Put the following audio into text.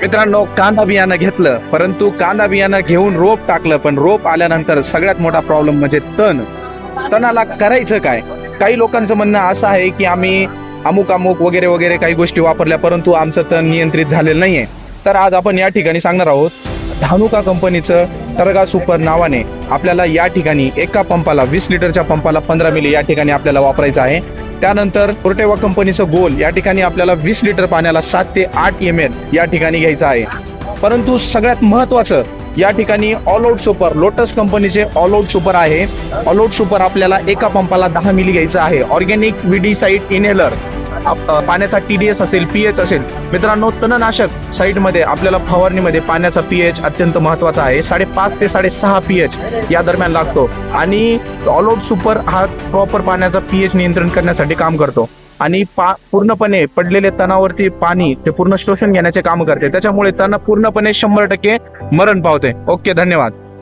मित्रांनो कांदा बियाणं घेतलं परंतु कांदा बियाणं घेऊन रोप टाकलं पण रोप आल्यानंतर सगळ्यात मोठा प्रॉब्लेम म्हणजे तण. तणाला करायचं काय? काही लोकांचं म्हणणं असं आहे की आम्ही अमुक अमुक वगैरे वगैरे काही गोष्टी वापरल्या परंतु आमचं तण नियंत्रित झालेलं नाहीये. तर आज आपण या ठिकाणी सांगणार आहोत धानुका कंपनीचं टर्गा सुपर नावाने आपल्याला या ठिकाणी एका पंपाला वीस लिटरच्या पंपाला पंधरा मिली या ठिकाणी आपल्याला वापरायचं आहे. त्यानंतर पोर्टेवा कंपनीचं गोल या ठिकाणी आपल्याला वीस लिटर पाण्याला सात ते आठ एम एल या ठिकाणी घ्यायचं आहे. परंतु सगळ्यात महत्वाचं या ठिकाणी ऑल आउट सुपर लोटस कंपनीचे ऑल आउट सुपर आहे. ऑल आउट सुपर आपल्याला एका पंपाला दहा मिली घ्यायचं आहे. ऑर्गॅनिक विडीसाईड इनहेलर पाण्याचा टीडीएस असेल पीएच असेल मित्रांनो तणनाशक साईटमध्ये आपल्याला फवारणीमध्ये पाण्याचा पीएच अत्यंत महत्त्वाचा आहे. साडेपाच ते साडेसहा पीएच या दरम्यान लागतो. आणि ऑल आउट सुपर हा प्रॉपर पाण्याचा पीएच नियंत्रण करण्यासाठी काम करतो. आणि पा पूर्णपणे पडलेले तणावरती पाणी ते पूर्ण शोषण घेण्याचे काम करते. त्याच्यामुळे तण पूर्णपणे शंभर टक्के मरण पावते. ओके धन्यवाद.